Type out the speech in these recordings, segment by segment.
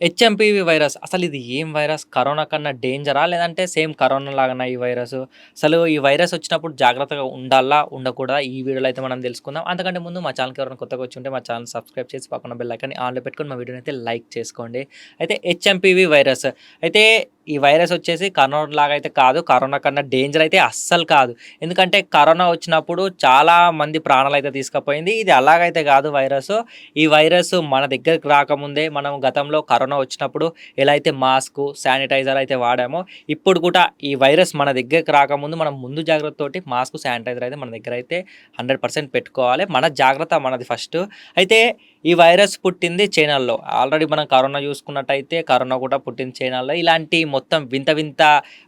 HMPV virus అసలు ఇది ఏం వైరస్? కరోనా కన్నా డేంజరా? లేదంటే సేమ్ కరోనా లాగానా ఈ వైరస్ అసలు ఈ వైరస్ వచ్చినప్పుడు జాగ్రత్తగా ఉండాలా? ఉండకూడదా? ఈ వీడియోలో అయితే మనం తెలుసుకుందాం. అంతకంటే ముందు మా ఛానల్‌కి ఎవరైనా కొత్తగా వచ్చి ఉంటే మా ఛానల్ సబ్స్క్రైబ్ చేసి పక్కన బెల్ ఐకాన్‌ని ఆన్‌లో పెట్టుకొని మా వీడియోని అయితే లైక్ చేసుకోండి. అయితే హెచ్ఎంపీవీ వైరస్ అయితే ఈ వైరస్ వచ్చేసి కరోనా లాగా అయితే కాదు. కరోనా కన్నా డేంజర్ అయితే అస్సలు కాదు. ఎందుకంటే కరోనా వచ్చినప్పుడు చాలా మంది ప్రాణాలు అయితే తీసుకుపోయింది. ఇది అలాగైతే కాదు వైరస్ ఈ వైరస్ మన దగ్గరికి రాకముందే మనం గతంలో కరోనా వచ్చినప్పుడు ఎలా అయితే మాస్కు, శానిటైజర్ అయితే వాడామో ఇప్పుడు కూడా ఈ వైరస్ మన దగ్గరికి రాకముందు మనం ముందు జాగ్రత్తతోటి మాస్క్, శానిటైజర్ అయితే మన దగ్గర అయితే 100% పెట్టుకోవాలి. మన జాగ్రత్త మనది ఫస్ట్ అయితే ఈ వైరస్ పుట్టింది చైనాలో. ఆల్రెడీ మనం కరోనా చూసుకున్నట్టయితే కరోనా కూడా పుట్టింది చైనాలో. ఇలాంటి మొత్తం వింత వింత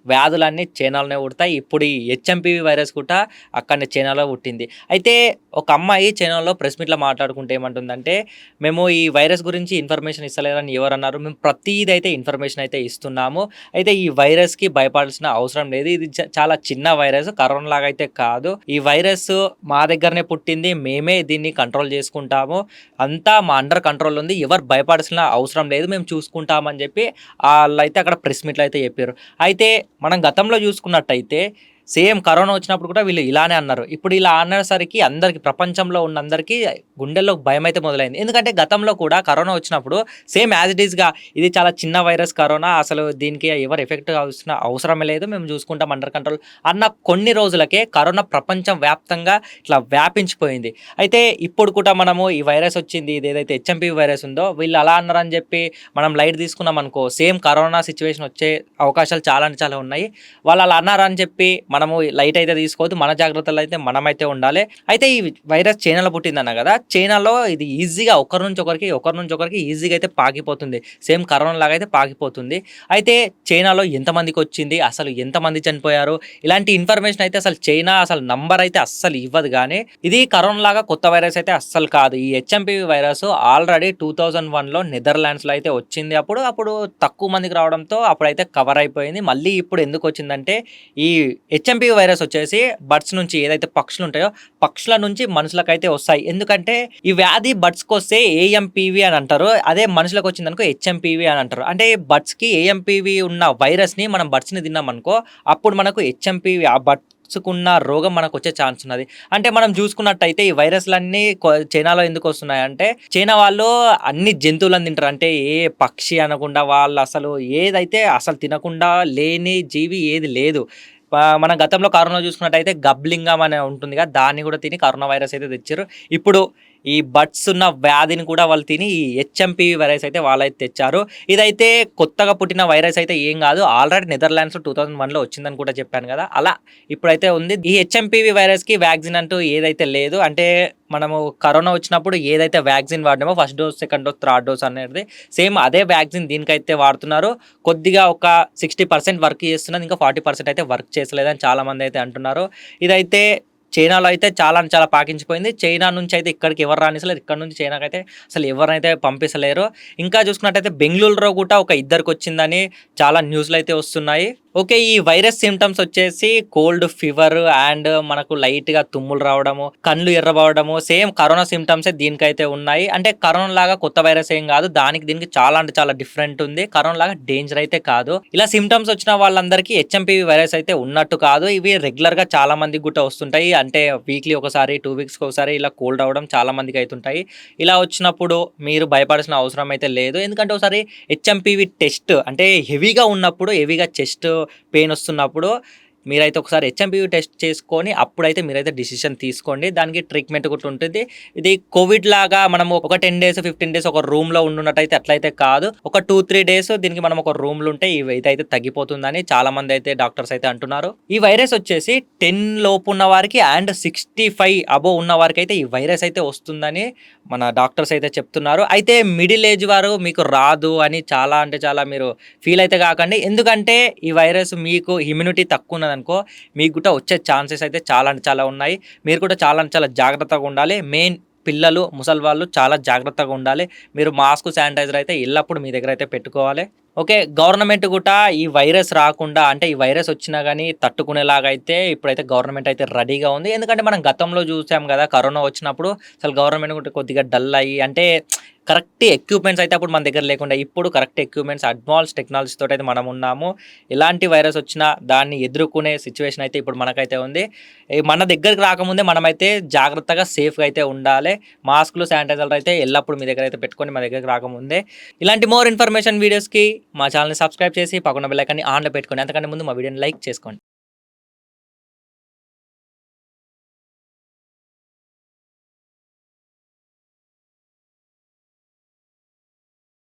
వ్యాధులన్నీ చైనాలోనే పుడతాయి. ఇప్పుడు ఈ హెచ్ఎంపీవీ వైరస్ కూడా అక్కడ చైనాలో పుట్టింది. అయితే ఒక అమ్మాయి చైనాలో ప్రెస్ మీట్‌లో మాట్లాడుకుంటే ఏమంటుందంటే, "మేము ఈ వైరస్ గురించి ఇన్ఫర్మేషన్ ఇస్తలేరని ఎవరన్నారు? మేము ప్రతీదైతే ఇన్ఫర్మేషన్ అయితే ఇస్తున్నాము. అయితే ఈ వైరస్‌కి భయపడాల్సిన అవసరం లేదు. ఇది చ చాలా చిన్న వైరస్. కరోనా లాగా అయితే కాదు. ఈ వైరస్ మా దగ్గరనే పుట్టింది. మేమే దీన్ని కంట్రోల్ చేసుకుంటాము. అంతా మా అండర్ కంట్రోల్ ఉంది. ఎవరు భయపడాల్సిన అవసరం లేదు. మేము చూసుకుంటామని చెప్పి వాళ్ళైతే అక్కడ ప్రెస్ మీట్‌లో అయితే చెప్పారు అయితే మనం గతంలో చూసుకున్నట్టయితే సేమ్ కరోనా వచ్చినప్పుడు కూడా వీళ్ళు ఇలానే అన్నారు. ఇప్పుడు ఇలా అనేసరికి అందరికి ప్రపంచంలో ఉన్న అందరికీ గుండెల్లో అయితే మొదలైంది. ఎందుకంటే గతంలో కూడా కరోనా వచ్చినప్పుడు సేమ్ యాజ్ ఇట్ ఈస్‌గా ఇది చాలా చిన్న వైరస్ కరోనా. అసలు దీనికి ఎవరు ఎఫెక్ట్ కావాల్సిన అవసరమే లేదు. మేము చూసుకుంటాం అండర్ కంట్రోల్ అన్న కొన్ని రోజులకే కరోనా ప్రపంచం వ్యాప్తంగా ఇట్లా వ్యాపించిపోయింది. అయితే ఇప్పుడు కూడా మనము ఈ వైరస్ వచ్చింది. ఇది ఏదైతే హెచ్ఎంపీవీ వైరస్ ఉందో వీళ్ళు అలా అన్నారని చెప్పి మనం లైట్ తీసుకున్నాం అనుకో సేమ్ కరోనా సిచ్యువేషన్ వచ్చే అవకాశాలు చాలా అంటే చాలా ఉన్నాయి. వాళ్ళు అలా అన్నారని చెప్పి మన మనము లైట్ అయితే తీసుకోవద్దు. మన జాగ్రత్తలు అయితే మనమైతే ఉండాలి. అయితే ఈ వైరస్ చైనాలో పుట్టిందన్నా కదా! చైనాలో ఇది ఈజీగా ఒకరి నుంచి ఒకరికి, ఒకరి నుంచి ఒకరికి ఈజీగా అయితే పాకిపోతుంది. సేమ్ కరోనా లాగా అయితే పాకిపోతుంది. అయితే చైనాలో ఎంతమందికి వచ్చింది అసలు ఎంతమంది చనిపోయారు? ఇలాంటి ఇన్ఫర్మేషన్ అయితే అసలు చైనా అసలు నంబర్ అయితే అస్సలు ఇవ్వదు కానీ ఇది కరోనా లాగా కొత్త వైరస్ అయితే అస్సలు కాదు. ఈ హెచ్ఎంపీవీ వైరస్ ఆల్రెడీ 2001లో నెదర్లాండ్స్‌లో అయితే వచ్చింది అప్పుడు. అప్పుడు తక్కువ మందికి రావడంతో అప్పుడైతే కవర్ అయిపోయింది. మళ్ళీ ఇప్పుడు ఎందుకు వచ్చిందంటే ఈ హెచ్ హెచ్ఎంపీ వైరస్ వచ్చేసి బర్డ్స్ నుంచి ఏదైతే పక్షులు ఉంటాయో పక్షుల నుంచి మనుషులకైతే వస్తాయి. ఎందుకంటే ఈ వ్యాధి బర్డ్స్‌కొస్తే ఏఎంపీవీ అని అంటారు. అదే మనుషులకు వచ్చిందనుకో హెచ్ఎంపీవీ అని అంటారు. అంటే బర్డ్స్‌కి ఏఎంపీవీ ఉన్న వైరస్‌ని మనం బర్డ్స్‌ని తిన్నామనుకో అప్పుడు మనకు హెచ్ఎంపీవి ఆ బర్డ్స్‌కున్న రోగం మనకు వచ్చే ఛాన్స్ ఉన్నది. అంటే మనం చూసుకున్నట్టయితే ఈ వైరస్‌లన్నీ చైనాలో ఎందుకు వస్తున్నాయంటే చైనా వాళ్ళు అన్ని జంతువులను తింటారు. అంటే ఏ పక్షి అనకుండా వాళ్ళు అసలు ఏదైతే అసలు తినకుండా లేని జీవి ఏది లేదు. మన గతంలో కరోనా చూసుకున్నట్టయితే గబ్లింగం అనే ఉంటుంది కదా! దాన్ని కూడా తిని కరోనా వైరస్ అయితే తెచ్చారు ఇప్పుడు ఈ బడ్స్ ఉన్న వ్యాధిని కూడా వాళ్ళు తిని ఈ హెచ్ఎంపీవీ వైరస్ అయితే వాళ్ళైతే తెచ్చారు. ఇదైతే కొత్తగా పుట్టిన వైరస్ అయితే ఏం కాదు. ఆల్రెడీ నెదర్లాండ్స్‌లో 2001లో వచ్చిందని కూడా చెప్పాను కదా! అలా ఇప్పుడైతే ఉంది. ఈ హెచ్ఎంపీవీ వైరస్‌కి వ్యాక్సిన్ అంటూ ఏదైతే లేదు. అంటే మనము కరోనా వచ్చినప్పుడు ఏదైతే vaccine వాడినామో first dose, second dose, third dose అనేది సేమ్ అదే వ్యాక్సిన్ దీనికైతే వాడుతున్నారు. కొద్దిగా ఒక 60% వర్క్ చేస్తున్నది. ఇంకా 40% అయితే వర్క్ చేయలేదని చాలామంది అయితే అంటున్నారు. ఇదైతే చైనాలో అయితే చాలా చాలా పాకించిపోయింది. చైనా నుంచి అయితే ఇక్కడికి ఎవరు రానిస్తలేరు. ఇక్కడ నుంచి చైనాకైతే అసలు ఎవరినైతే పంపించలేరు ఇంకా చూసుకున్నట్టయితే బెంగళూరులో కూడా ఒక ఇద్దరికి వచ్చిందని చాలా న్యూస్‌లు అయితే వస్తున్నాయి. ఓకే. ఈ వైరస్ సిమ్టమ్స్ వచ్చేసి కోల్డ్, ఫీవర్ అండ్ మనకు లైట్‌గా తుమ్ములు రావడము, కళ్ళు ఎర్రబడడము సేమ్ కరోనా సింప్టమ్సే దీనికైతే ఉన్నాయి. అంటే కరోనా లాగా కొత్త వైరస్ ఏం కాదు. దానికి దీనికి చాలా అంటే చాలా డిఫరెంట్ ఉంది. కరోనా లాగా డేంజర్ అయితే కాదు. ఇలా సిమ్టమ్స్ వచ్చిన వాళ్ళందరికీ హెచ్ఎంపీవీ వైరస్ అయితే ఉన్నట్టు కాదు. ఇవి రెగ్యులర్‌గా చాలా మందికి కూడా వస్తుంటాయి. అంటే వీక్లీ ఒకసారి, టూ వీక్స్ ఒకసారి ఇలా కోల్డ్ అవడం చాలా మందికి అవుతుంటాయి ఇలా వచ్చినప్పుడు మీరు భయపడాల్సిన అవసరం అయితే లేదు. ఎందుకంటే ఒకసారి హెచ్ఎంపీవీ టెస్ట్ అంటే హెవీగా ఉన్నప్పుడు హెవీగా చెస్ట్ పెయిన్ వస్తున్నప్పుడు మీరైతే ఒకసారి హెచ్ఎంపీవీ టెస్ట్ చేసుకొని అప్పుడైతే మీరైతే డిసిషన్ తీసుకోండి. దానికి ట్రీట్మెంట్ కూడా ఉంటుంది. ఇది కోవిడ్ లాగా మనం ఒక 10 డేస్, 15 డేస్ ఒక రూమ్‌లో ఉండున్నట్టయితే అట్లయితే కాదు. ఒక 2, 3 డేస్ దీనికి మనం ఒక రూమ్‌లో ఉంటే ఇదైతే తగ్గిపోతుందని చాలామంది అయితే డాక్టర్స్ అయితే అంటున్నారు. ఈ వైరస్ వచ్చేసి 10 లోపు ఉన్న వారికి అండ్ 65 అబోవ్ ఉన్న వారికి అయితే ఈ వైరస్ అయితే వస్తుందని మన డాక్టర్స్ అయితే చెప్తున్నారు. అయితే మిడిల్ ఏజ్ వారు మీకు రాదు అని చాలా అంటే చాలా మీరు ఫీల్ అయితే కాకండి. ఎందుకంటే ఈ వైరస్ మీకు ఇమ్యూనిటీ తక్కువ అనుకో మీకు కూడా వచ్చే ఛాన్సెస్ అయితే చాలా అంటే చాలా ఉన్నాయి. మీరు కూడా చాలా అంటే చాలా జాగ్రత్తగా ఉండాలి. మెయిన్ పిల్లలు, ముసలి వాళ్ళు చాలా జాగ్రత్తగా ఉండాలి. మీరు మాస్క్, శానిటైజర్ అయితే ఎల్లప్పుడు మీ దగ్గర అయితే పెట్టుకోవాలి. ఓకే. గవర్నమెంట్ కూడా ఈ వైరస్ రాకుండా అంటే ఈ వైరస్ వచ్చినా కానీ తట్టుకునేలాగా అయితే ఇప్పుడైతే గవర్నమెంట్ అయితే రెడీగా ఉంది. ఎందుకంటే మనం గతంలో చూసాం కదా కరోనా వచ్చినప్పుడు అసలు గవర్నమెంట్ కూడా కొద్దిగా డల్ అయ్యి అంటే కరెక్ట్ ఎక్విప్‌మెంట్స్ అయితే అప్పుడు మన దగ్గర లేకుండా ఇప్పుడు కరెక్ట్ ఎక్విప్‌మెంట్స్ అడ్వాన్స్ టెక్నాలజీ అయితే మనం ఉన్నాము. ఎలాంటి వైరస్ వచ్చినా దాన్ని ఎదుర్కొనే సిచ్యువేషన్ అయితే ఇప్పుడు మనకైతే ఉంది. మన దగ్గరికి రాకముందే మనమైతే జాగ్రత్తగా సేఫ్‌గా అయితే ఉండాలే. మాస్కులు, శానిటైజర్లు అయితే ఎల్లప్పుడు మీ దగ్గర అయితే పెట్టుకొని మన దగ్గరికి రాకముందే. ఇలాంటి మోర్ ఇన్ఫర్మేషన్ వీడియోస్‌కి మా ఛానల్ని సబ్స్క్రైబ్ చేసి పక్కన బెల్లైకాన్ని ఆన్‌లో పెట్టుకోండి. అంతకంటే ముందు మా వీడియోని లైక్ చేసుకోండి.